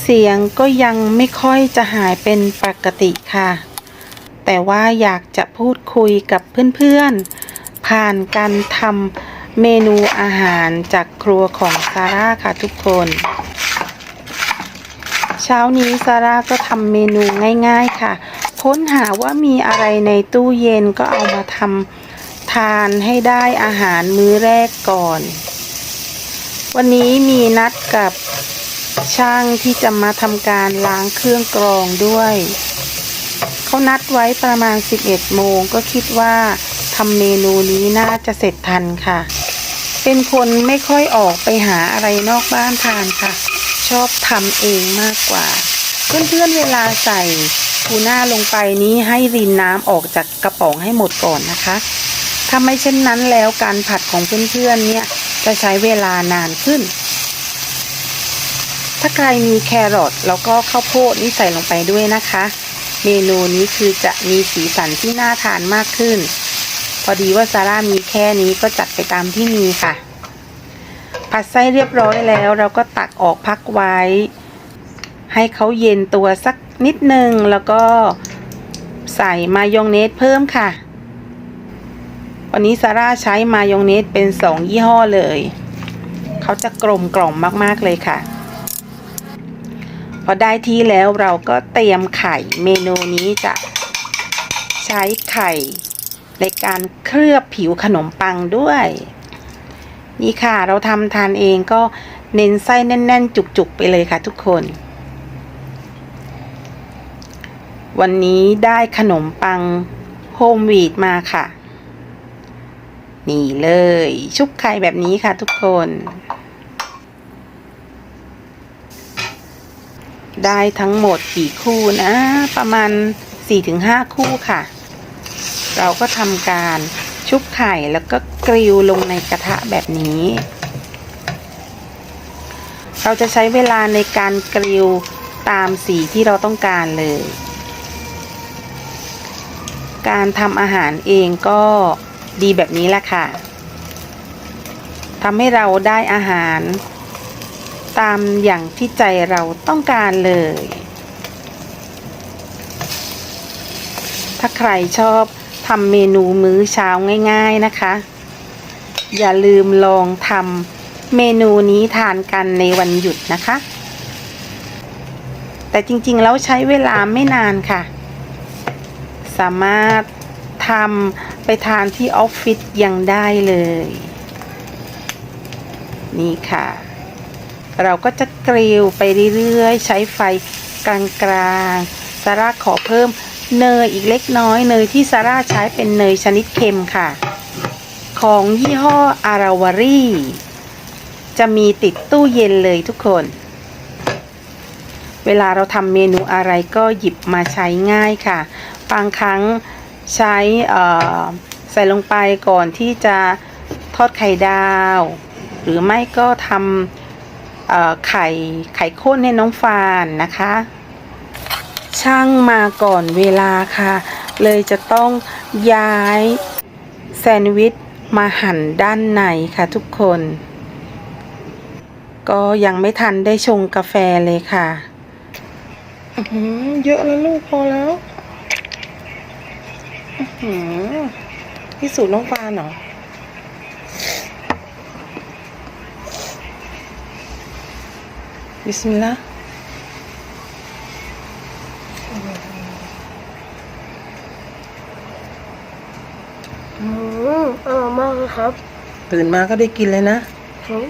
เสียงก็ยังไม่ค่อยจะหายเป็นปกติค่ะ แต่ว่าอยากจะพูดคุยกับเพื่อนๆ ผ่านการทำเมนูอาหารจากครัวของซาร่าค่ะทุกคน เช้านี้ซาร่าก็ทำเมนูง่ายๆค่ะ ค้นหาว่ามีอะไรในตู้เย็นก็เอามาทำทานให้ได้อาหารมื้อแรกก่อน วันนี้มีนัดกับ ช่างที่จะมาทำการล้างเครื่องกรองด้วยเขานัดไว้ประมาณ 11 โมงก็คิดว่าทำเมนูนี้น่าจะเสร็จทันค่ะ เป็นคนไม่ค่อยออกไปหาอะไรนอกบ้านทานค่ะ ชอบทำเองมากกว่า เพื่อนๆเวลาใส่ทูน่าลงไปนี้ให้รินน้ำออกจากกระป๋องให้หมดก่อนนะคะถ้าไม่เช่นนั้นแล้วการผัดของเพื่อนๆเนี่ยจะใช้เวลานานขึ้น ถ้าใครมีแครอทแล้วก็ข้าวโพดนี่ใส่ลงไปด้วยนะคะ เมนูนี้คือจะมีสีสันที่น่าทานมากขึ้น พอดีว่าซาร่ามีแค่นี้ก็จัดไปตามที่มีค่ะ ผัดไส้เรียบร้อยแล้วเราก็ตักออกพักไว้ ให้เขาเย็นตัวสักนิดนึงแล้วก็ใส่มายองเนสเพิ่มค่ะ วันนี้ซาร่าใช้มายองเนสเป็นสองยี่ห้อเลย เขาจะกลมกล่อมมากๆเลยค่ะ พอได้ที่แล้วเราก็เตรียมไข่เมนูนี้จะใช้ไข่ ในการเคลือบผิวขนมปังด้วย นี่ค่ะเราทำทานเองก็เน้นไส้แน่น ๆ จุก ๆ ไปเลยค่ะทุกคน วันนี้ได้ขนมปังโฮมวีดมาค่ะ นี่เลย ชุบไข่แบบนี้ค่ะทุกคน ได้ทั้งหมดกี่คู่นะ ประมาณ 4-5 คู่ค่ะ เราก็ทำการชุบไข่แล้วก็กริลลงในกระทะแบบนี้ เราจะใช้เวลาในการกริลตามสีที่เราต้องการเลย การทำอาหารเองก็ดีแบบนี้แหละค่ะทำให้เราได้อาหาร ตามอย่างที่ใจเราต้องการเลย ถ้าใครชอบทำเมนูมื้อเช้าง่าย ๆนะคะ อย่าลืมลองทำเมนูนี้ทานกันในวันหยุดนะคะ แต่จริงๆ แล้วใช้เวลาไม่นานค่ะ สามารถทำไปทานที่ออฟฟิศยังได้เลย นี่ค่ะ เราก็จะกริลไปเรื่อยๆ ใช้ไฟกลางๆซาร่าขอเพิ่มเนยอีกเล็กน้อยเนยที่ซาร่าใช้เป็นเนยชนิดเค็มค่ะ ของยี่ห้ออาราวารีจะมีติดตู้เย็นเลยทุกคน เวลาเราทำเมนูอะไรก็หยิบมาใช้ง่ายค่ะ บางครั้งใช้ใส่ลงไปก่อนที่จะทอดไข่ดาว หรือไม่ก็ทำ ไข่ไข่ข้นให้น้องฟานนะคะ ช่างมาก่อนเวลาค่ะ เลยจะต้องย้ายแซนด์วิชมาหั่นด้านในค่ะทุกคน ก็ยังไม่ทันได้ชงกาแฟเลยค่ะอื้อหือเยอะแล้วลูกพอแล้วอื้อหือที่สูตรน้องฟานเหรอ บิสมิลลาห์อืมอร่อยมากเลยครับตื่นมาก็ได้กินเลยนะ ครับ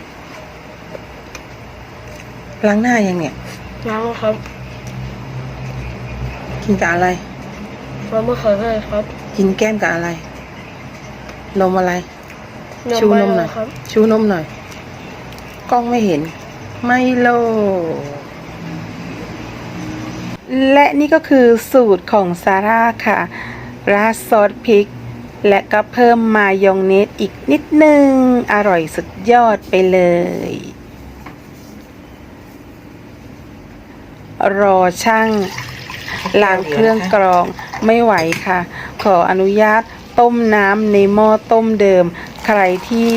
ล้างหน้ายังเนี่ยยังครับกินกับอะไรมันมะเขือเทศครับ กินแก้มกับอะไร นมอะไร ชูใบนมหน่อย ครับ ชูนมหน่อย กล้องไม่เห็น ไมโล และนี่ก็คือสูตรของซาร่าค่ะ ราดซอสพริก และก็เพิ่มมายองเนสอีกนิดนึง อร่อยสุดยอดไปเลย รอช่างล้างเครื่องกรองไม่ไหวค่ะ ขออนุญาตต้มน้ำในหม้อต้มเดิม ใครที่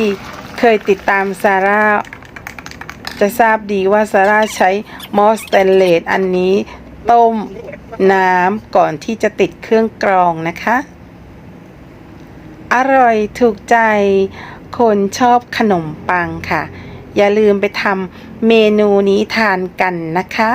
เคยติดตามซาร่า จะทราบดีว่าซาร่าใช้หม้อสเตนเลสอันนี้ต้มน้ำก่อนที่จะติดเครื่องกรองนะคะ อร่อยถูกใจคนชอบขนมปังค่ะ อย่าลืมไปทำเมนูนี้ทานกันนะคะ